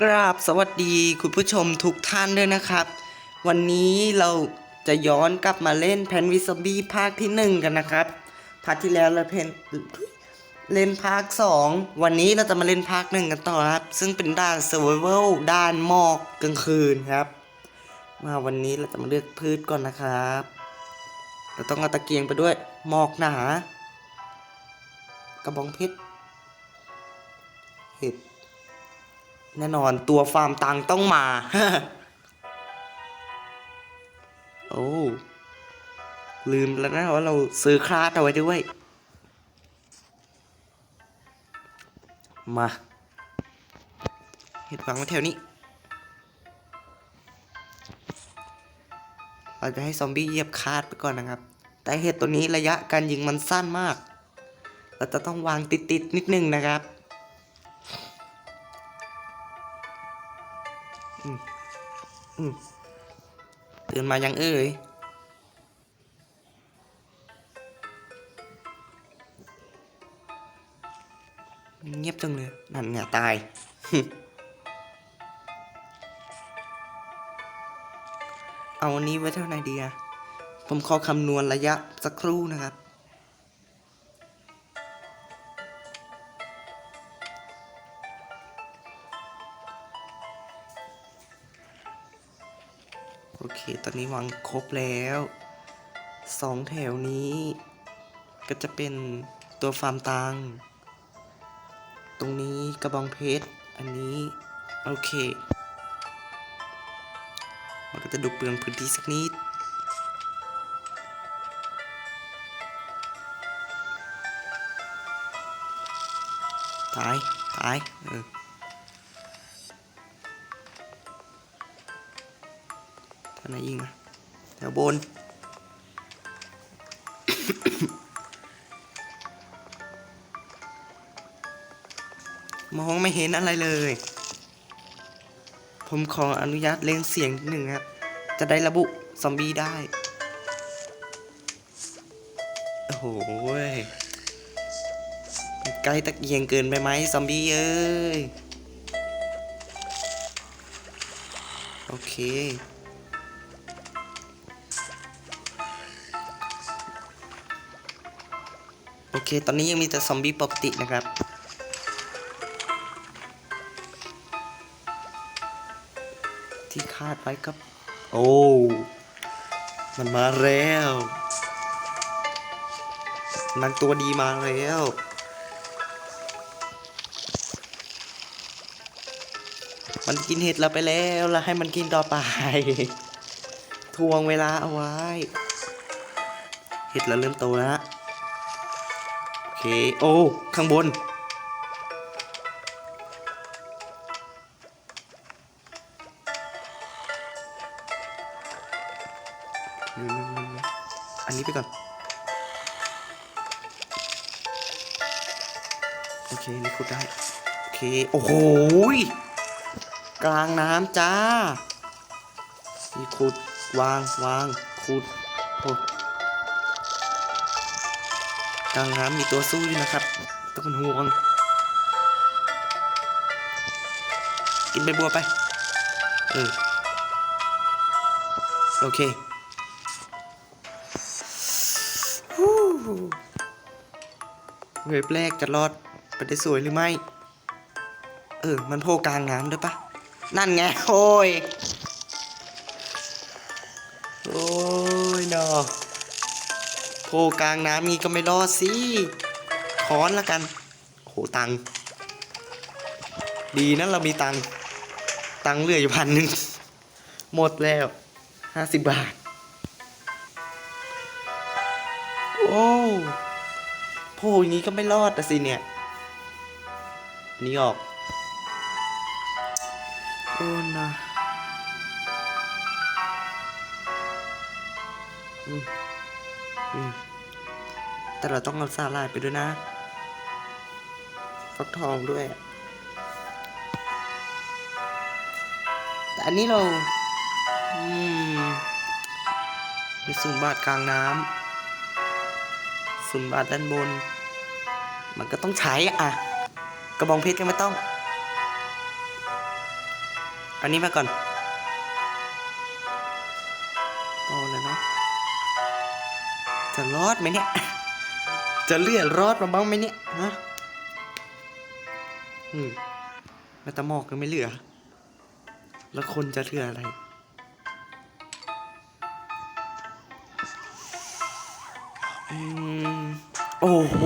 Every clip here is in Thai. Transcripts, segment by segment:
กราบสวัสดีคุณผู้ชมทุกท่านด้วยนะครับ วันนี้เราจะย้อนกลับมาเล่นแพนวิสบี้ภาคที่หนึ่งกันนะครับภาคที่แล้วเราเพนเล่นภาคสองวันนี้เราจะมาเล่นภาคหนึ่งกันต่อครับ ซึ่งเป็นด่าน Survival ด่านหมอกกลางคืนครับ มาวันนี้เราจะมาเลือกพืชก่อนนะครับ เราต้องเอาตะเกียงไปด้วยหมอกหนากระบองเพชรเห็ด แน่นอนตัวฟาร์มตังต้องมา โอ้ ลืมแล้วนะว่าเราซื้อคลาสเอาไว้ด้วย มาเห็ดวางไว้แถวนี้ เราจะให้ซอมบี้เหยียบคาดไปก่อนนะครับ แต่เห็ดตัวนี้ระยะการยิงมันสั้นมาก เราจะต้องวางติดๆนิดนึงนะครับ ตื่นมายังเอ่ยเงียบจังเลย นั่นไงตาย เอาอันนี้ไว้เท่าไหร่ดีอะผมขอคำนวณระยะสักครู่นะครับ ตอนนี้วางครบแล้วสองแถวนี้ ก็จะเป็นตัวฟาร์มตัง ตรงนี้กระบองเพชร อันนี้ โอเค มันก็จะดูเปลืองพื้นที่สักนิดตาย ตาย เออ แถวไหนยิงนะแถวบน มองไม่เห็นอะไรเลย ผมขออนุญาตเล่งเสียงนิดหนึ่งครับ จะได้ระบุซอมบี้ได้ โอ้โหใกล้ตะเกียงเกินไปไหมซอมบี้เอ้ย โอเค ตอนนี้ยังมีแต่ซอมบี้ปกตินะครับที่คาดไว้กับ โอ้ มันมาแล้วนางตัวดีมาแล้ว มันกินเห็ดเราไปแล้วแล้วให้มันกินต่อไป ทวงเวลาเอาไว้ เห็ดเราเริ่มโตแล้ว เค โอ้ ข้างบน อันนี้ไปก่อน โอเค นี่ขุดได้ โอเค โอ้โหกลางน้ำจ้า นี่ขุด วาง วาง ขุดโอ้ กลางน้ำมีตัวสู้อยู่นะครับต้องเป็นห่วง กินใบบัวไป เออ โอเคเว็บแรกจะรอดไปได้สวยหรือไม่ เออ มันโผล่กลางน้ำด้วยปะ นั่นไง โอ้ย โผล่กลางน้ำงี้ก็ไม่รอดสิค้อนละกันโหตังดีนะเรามีตังตังเหลืออยู่พันหนึ่งหมดแล้วห้าสิบบาท โอ้โผล่อย่างนี้ก็ไม่รอดอะสิเนี่ยนนี้ออก แต่เราต้องเอาสาลายไปด้วยนะ ฟักทองด้วย แต่อันนี้เรา อืมมีสูงบาทกลางน้ำสูงบาทด้านบน มันก็ต้องใช้อะ กระบองเพชรก็ไม่ต้อง อันนี้มาก่อนพอแล้วเนาะจะรอดไหมเนี่ย จะเลื่อนรอดมาบ้างไหมเนี่ยฮะอืมแม่ตะมอกก็ไม่เหลือ แล้วคนจะเหลืออะไร อืม โอ้โห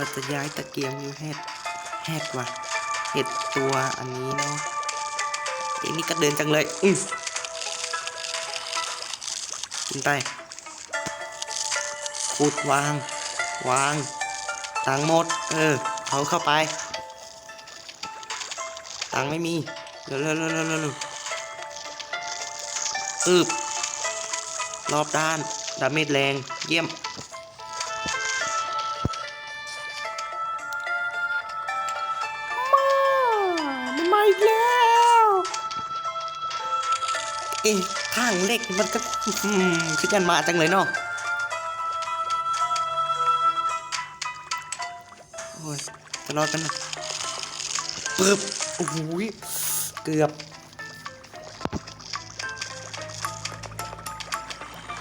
เราจะย้ายตะเกียงอยู่เห็ดเห็ดว่ะเห็ดตัวอันนี้เนาะอ้นี่ก็เดินจังเลยอืมกินไปขุดวาง วางตังหมด เออเอาเข้าไปตังไม่มีเร็วเร็วเร็วเร็วเร็วอึบรอบด้าน ดาเมจแรง เยี่ยม ข้างเล็กมันก็คือกันมาจังเลยเนาะโอ้ยจะรอดกันนะปึ๊บโอ้โหยเกือบ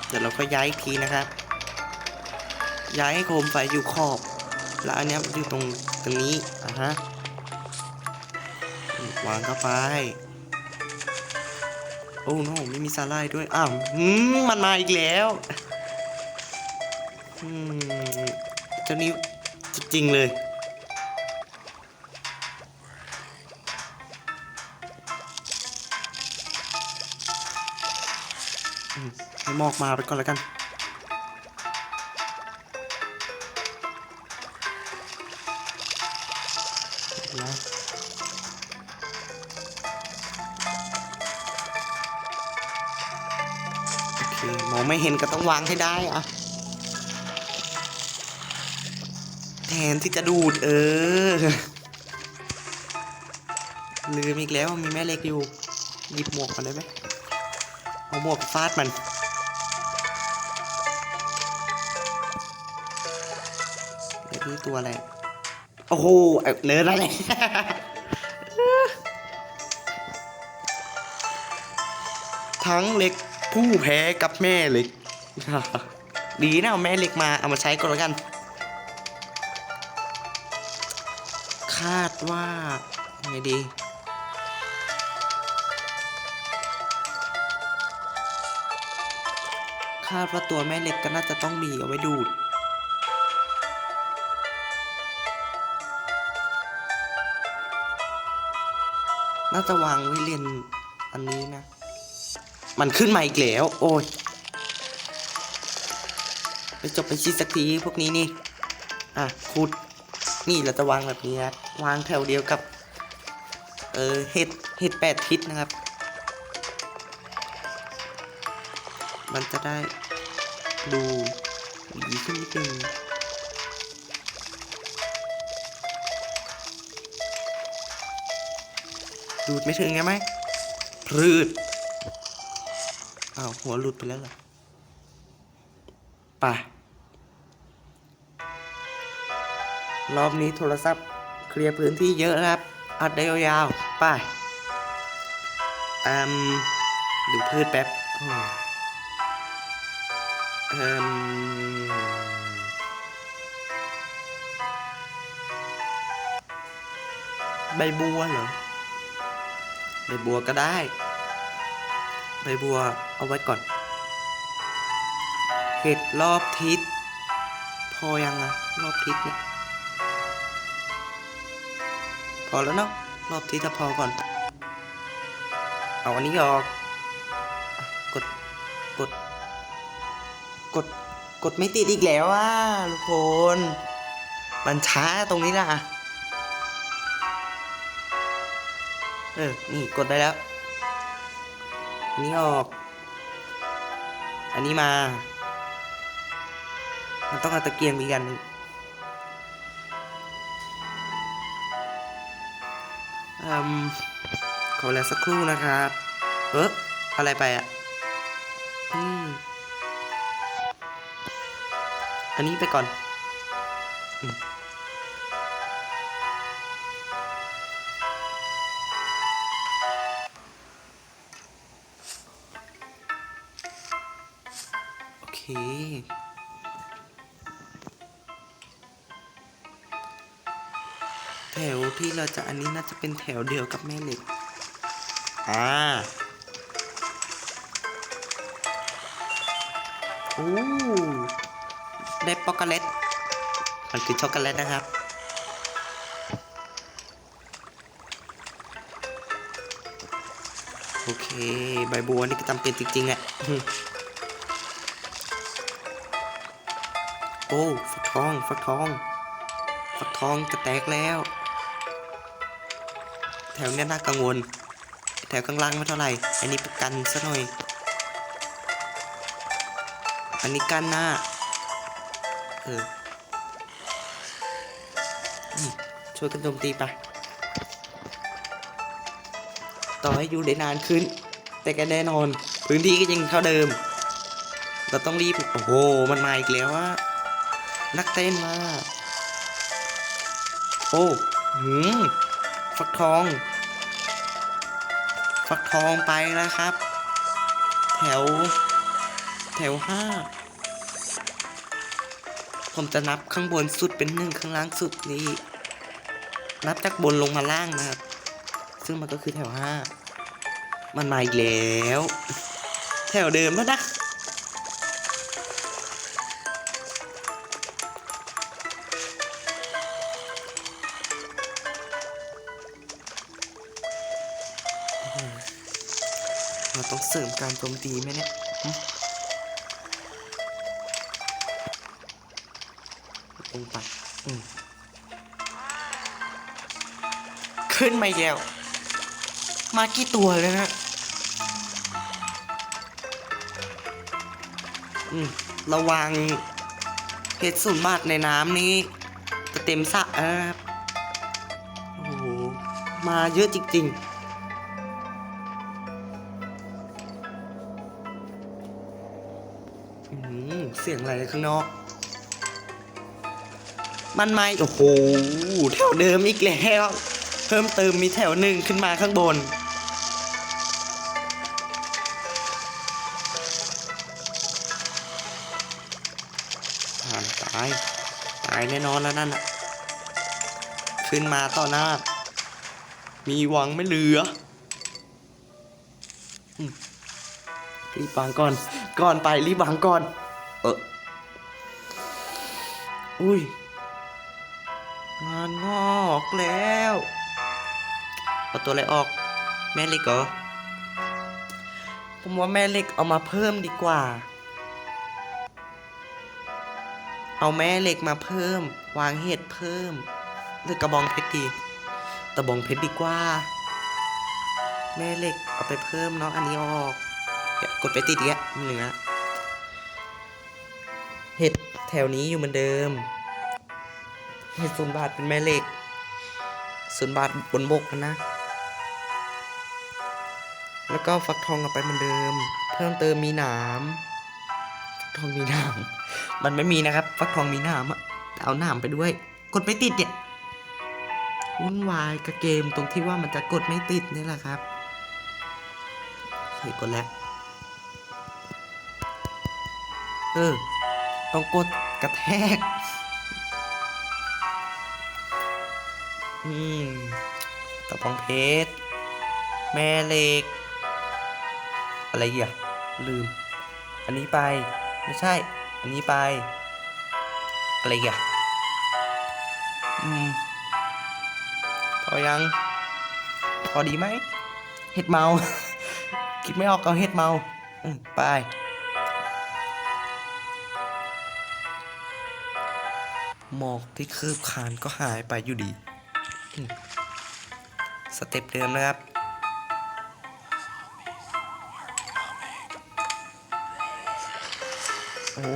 เดี๋ยวเราก็ย้ายอีกทีนะครับ ย้ายให้โคมไฟอยู่ขอบ แล้วอันนี้อยู่ตรงตรงนี้อะฮะวางเข้าไป อ้โนไม่มีซาลายด้วย อ้าวมันมาอีกแล้วอืมเจ้านี้จริงๆเลย ให้มอกมาไปก่อนแล้วกัน ไม่เห็นก็ต้องวางให้ได้อะแทนที่จะดูดเออ ลืมอีกแล้วมีแม่เหล็กอยู่หยิบหมวกมาได้ไหมเอาหมวกฟาดมันเดี๋ยวนี่ตัวอะไร โอ้โหเอ้ยเนิร์ดอะไรทั้งเหล็ก ผู้แพ้กับแม่เหล็ก ดีนะเอาแม่เหล็กมาเอามาใช้ก่อนแล้วกัน คาดว่าไงดีคาดว่าตัวแม่เหล็กก็น่าจะต้องมีเอาไว้ดูด น่าจะวางไว้เรียนอันนี้นะ มันขึ้นมาอีกแล้ว โอ้ยไปจบไปชีสักทีพวกนี้นี่ อะขุด นี่เราจะวางแบบนี้นะวางแถวเดียวกับ เออเห็ดเห็ดแปดทิศนะครับ มันจะได้ดูดีขึ้นนิดนึงดูดไม่ถึงไงไหมพรืด อ้าวหัวหลุดไปแล้วเหรอไปรอบนี้โทรศัพท์เคลียร์พื้นที่เยอะนะครับ อัดได้ยาวๆไปอืมดูพืชแป๊บอืมใบบัวเหรอใบบัวก็ได้ ใบบัวเอาไว้ก่อนเห็ดรอบทิศ พอยังอะรอบทิศเนี่ย พอแล้วเนาะรอบทิศถ้าพอก่อน เอาอันนี้ออกกดกด กด กดไม่ติดอีกแล้วอะทุกคน มันช้าตรงนี้นะเออ นี่กดได้แล้ว อันนี้ออก อันนี้มา มันต้องเอาตะเกียงมีกันหนึ่งอืม ขอเวลาสักครู่นะครับ เอออะไรไปอะ อืม อันนี้ไปก่อน อืม แถวที่เราจะอันนี้น่าจะเป็นแถวเดียวกับแม่เหล็ก อ่าโอ้ได้ป๊อกโกแลตมันคือช็อกโกแลตนะครับโอเค ใบบัวนี่ก็จำเป็นจริงๆอะอืม โอ้ฟักทองฟักทองฟักทองจะแตกแล้ว แถวเนี้ยน่ากังวล แถวข้างล่างไม่เท่าไหร่ อันนี้ประกันซะหน่อย อันนี้กันหน้า เออช่วยกันโจมตีไป ต่อให้อยู่ได้นานขึ้น แต่ก็แน่นอน พื้นที่ก็ยังเท่าเดิม เราต้องรีบ โอ้โห มันมาอีกแล้วว่า นักเต้นมา โอ้หืมฟักทอง ฟักทองไปแล้วครับ แถว แถวห้า ผมจะนับข้างบนสุดเป็นหนึ่งข้างล่างสุดนี่นับจากบนลงมาล่างนะครับ ซึ่งมันก็คือแถวห้า มันมาอีกแล้ว แถวเดิมแล้วนะ ต้องเสริมการโจมตีไหมเนี่ยลงไปขึ้นมาแล้ว มากี่ตัวเลยนะอืมระวังเห็ดสูนย์บาทในน้ำนี้จะเต็มสระนะครับโอ้โห มาเยอะจริง ๆ ไรข้างนอก มันไม่โอ้โหแถวเดิมอีกแล้ว เพิ่มเติมมีแถวหนึ่งขึ้นมาข้างบนอ่าตาย ตายแน่นอนแล้วนั่นน่ะขึ้นมาต่อหน้า มีหวังไม่เหลือรีบวางก่อน ก่อนไปรีบวางก่อน เออ อุ้ย งานงอกแล้ว เอาตัวอะไรออก แม่เหล็กเหรอ ผมว่าแม่เหล็กเอามาเพิ่มดีกว่า เอาแม่เหล็กมาเพิ่ม วางเห็ดเพิ่ม หรือกระบองเพชรดีตะบองเพชรดีกว่า แม่เหล็กเอาไปเพิ่มเนาะอันนี้ออก กดไปติดเงี้ยไม่เหลือเห็ด แถวนี้อยู่เหมือนเดิมเห็ดศูนย์บาทเป็นแม่เหล็กศูนย์บาทบนบกนะนะแล้วก็ฟักทองเอาไปเหมือนเดิม เพิ่มเติมมีหนามฟักทองมีหนามมันไม่มีนะครับ ฟักทองมีหนามอะแต่เอาหนามไปด้วย กดไม่ติดเนี่ยวุ่นวายกับเกมตรงที่ว่ามันจะกดไม่ติดนี่แหละครับเคยกดแล้วเออ ต้องกดกระแทก อืมตะปองเพชร แม่เหล็ก อะไรอะลืม อันนี้ไป ไม่ใช่ อันนี้ไป อะไรอะอืมพอยัง พอดีไหม เห็ดเมา คิดไม่ออกเอาเห็ดเมา ไป หมอกที่คืบคานก็หายไปอยู่ดี สเต็ปเดิมนะครับ โอ้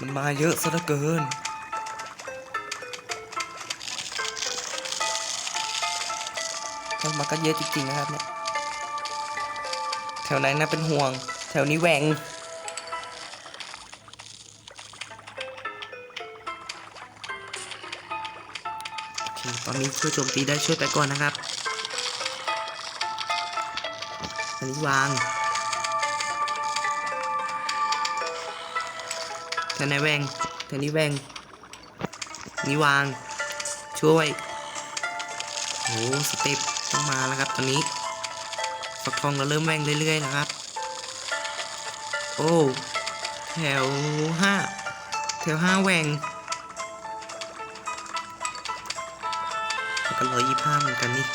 มันมาเยอะซะเหลือเกินมันก็เยอะจริงๆนะครับเนี่ย แถวไหนน่าเป็นห่วง แถวนี้แหวง อเคตอนนี้ช่วยโจมตีได้ช่วยไปก่อนนะครับ อันนี้วางแถวไหนแหวงแถวนี้แหวงนี่วางช่วยโอ้สเต็ปต้องมาแล้วครับตอนนี้ฟักทองเราเริ่มแหวงเรื่อยๆนะครับ โอ้แถวห้าแถวห้าแหวง ก็ร้อยยี่ห้าเหมือนกันนี่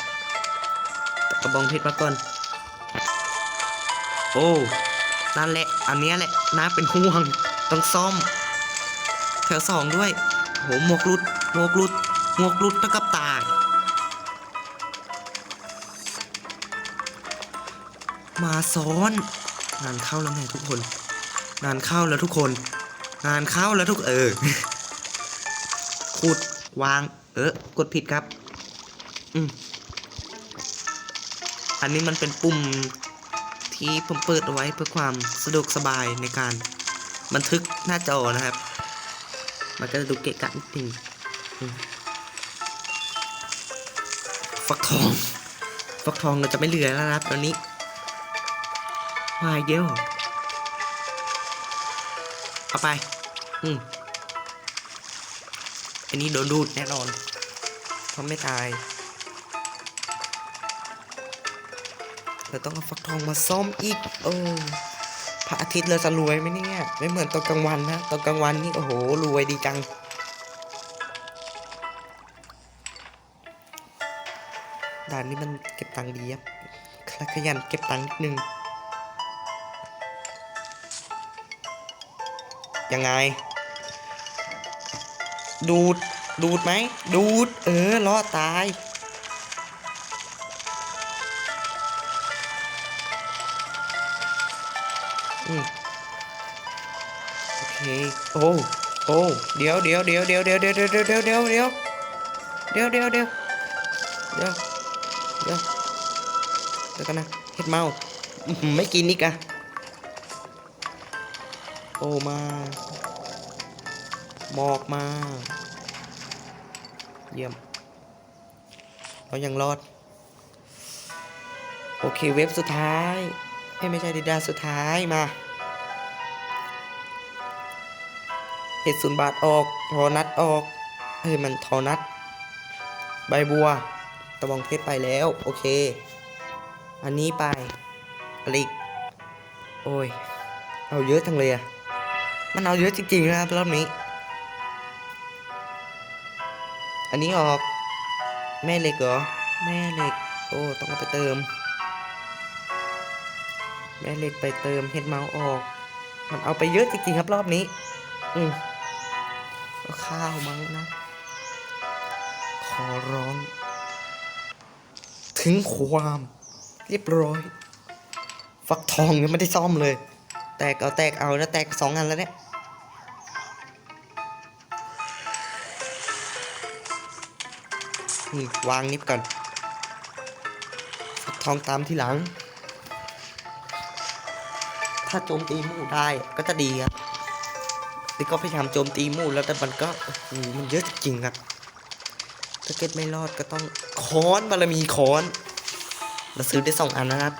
แต่กระบองเพชรมาก่อน โอ้นั่นแหละ อันนี้แหละน่าเป็นห่วง ต้องซ่อม แถวสองด้วย โหหมวกหลุดหมวกหลุดหมวกหลุดแล้วกับตายมาซ้อน งานเข้าแล้วไงทุกคน งานเข้าแล้วทุกคน งานเข้าแล้วทุกเออขุดวาง เออกดผิดครับ อืมอันนี้มันเป็นปุ่มที่ผมเปิดเอาไว้เพื่อความสะดวกสบายในการบันทึกหน้าจอนะครับ มันก็จะดูเกะกะนิดนึงฟักทองฟักทองเราจะไม่เหลือแล้วนะครับตอนนี้มาเยอะเอาไป อืมอันนี้โดนดูดแน่นอนเพราะไม่ตาย เราต้องเอาฟักทองมาซ่อมอีกโอ้พระอาทิตย์เราจะรวยไหมเนี่ยไม่เหมือนตอนกลางวันนะตอนกลางวันนี่โอ้โหรวยดีจัง ด่านนี้มันเก็บตังค์ดีครับขยันเก็บตังค์นิดนึงยังไง ดูด ดูดไหม ดูด เออรอตาย โอเค โอ้โอ้เดี๋ยวเดี๋ยวเดี๋ยวเดี๋ยวเดี๋ยวเดี๋ยวเดี๋ยวเดี๋ยวเดี๋ยวเดี๋ยวเดี๋ยวเดี๋ยวเดี๋ยวเดี๋ยวเดี๋ยวเดี๋ยวกันนะเห็ดเมาไม่กินนี่กะโอ้มาหมอกมา เยี่ยม เรายังรอด โอเคเว็บสุดท้ายเอ้ยไม่ใช่ดิดาสุดท้ายมา เห็ดศูนย์บาทออกทอนัดออกเฮ้ยมันทอนัด ใบบัว ตะบองเพชรไปแล้ว โอเค อันนี้ไปอะไรอีกโอ้ย เอาเยอะจังเลยอะมันเอาเยอะจริงๆนะครับรอบนี้ อันนี้ออก แม่เหล็กเหรอ แม่เหล็ก โอ้ ต้องเอาไปเติม แม่เหล็กไปเติมเฮดเมาส์ออก มันเอาไปเยอะจริงๆครับรอบนี้ อืม ข้าวมั้งนะ ขอร้อง ถึงความ เรียบร้อย ฟักทองยังไม่ได้ซ่อมเลย แตกเอาแตกเอาแล้วแตกสองอันแล้วเนี่ยอืมวางนิบก่อนฟักทองตามที่หลัง ถ้าโจมตีหมู่ได้ก็จะดีครับ นี่ก็พยายามโจมตีมู่แล้วแต่มันก็โอ้โหมันเยอะจริงครับถ้าเก็ตไม่รอดก็ต้องค้อนบารมีค้อนเราซื้อได้สองอันนะครับ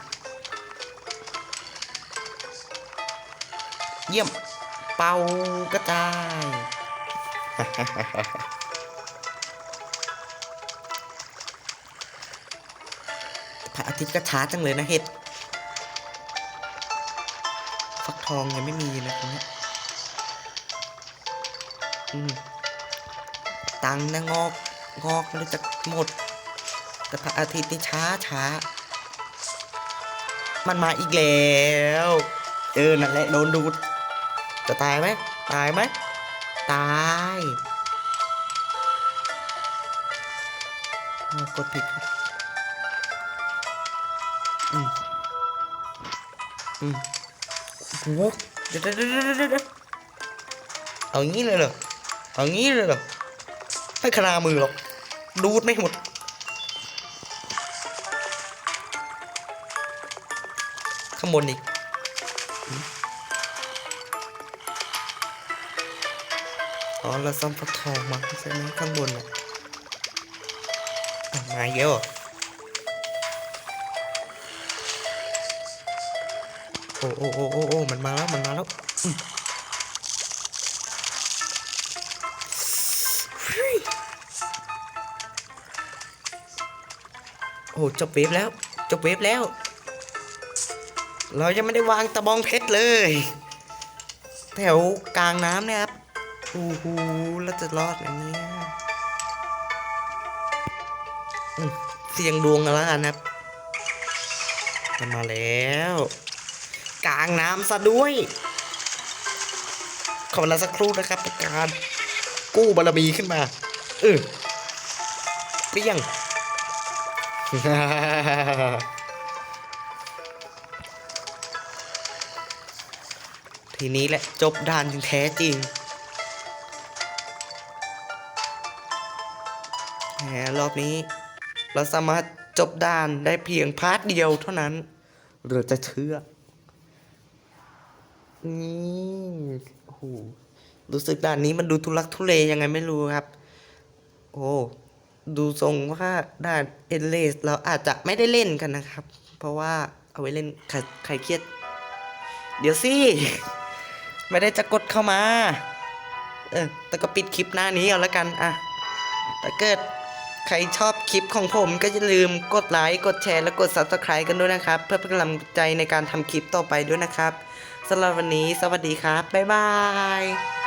เยี่ยมเป่ากระจายพระอาทิตย์ก็ช้าจังเลยนะเห็ด ฟักทองยังไม่มีนะตรงนี้ ตังนะงอกงอกมันจะหมด แต่พระอาทิตย์นี่ช้าช้ามันมาอีกแล้วเออนั่นแหละโดนดูดจะตายไหมตายไหมตายกดผิดอืมอืมโอ้โหเดี๋ยวเดี๋ยวเดี๋ยวเดี๋ยวเดี๋ยวเอางี้เลยเหรอ เอางี้เลยหรอให้คณามือหรอก ดูดไม่หมด ข้างบนอีกอ๋อเราซ่อมฟักทองมาใช่ไหมข้างบนอะอะมาเยอะโอ้โอ้โอ้โอ้โอ้มันมาแล้ว มันมาแล้ว โอ้จบเวฟแล้ว จบเวฟแล้ว เรายังไม่ได้วางตะบองเพชรเลย แถวกลางน้ำเนี่ยครับโอ้โหแล้วจะรอดไหมเนี่ยเสียงดวงกันแล้วกันนะครับมันมาแล้ว กลางน้ำซะด้วย ขอเวลาสักครู่นะครับการกู้บารมีขึ้นมาเออเปรี้ยง ทีนี้แหละจบด่านอย่างแท้จริงแหมรอบนี้ เราสามารถจบด่านได้เพียงพาร์ทเดียวเท่านั้นเราจะเชื่อนี่โอ้โหรู้สึกด่านนี้มันดูทุลักทุเลยังไงไม่รู้ครับ โอ้ ดูทรงว่าด่านเอเลสเราอาจจะไม่ได้เล่นกันนะครับ เพราะว่าเอาไว้เล่นใครใครเครียด เดี๋ยวสิ ไม่ได้จะกดเข้ามา เออแต่ก็ปิดคลิปหน้านี้เอาละกันอะถ้าเกิดใครชอบคลิปของผมก็อย่าลืมกดไลค์ กดแชร์ และกด Subscribe กันด้วยนะครับ เพื่อเป็นกำลังใจในการทำคลิปต่อไปด้วยนะครับสำหรับวันนี้ สวัสดีครับ บ๊ายบาย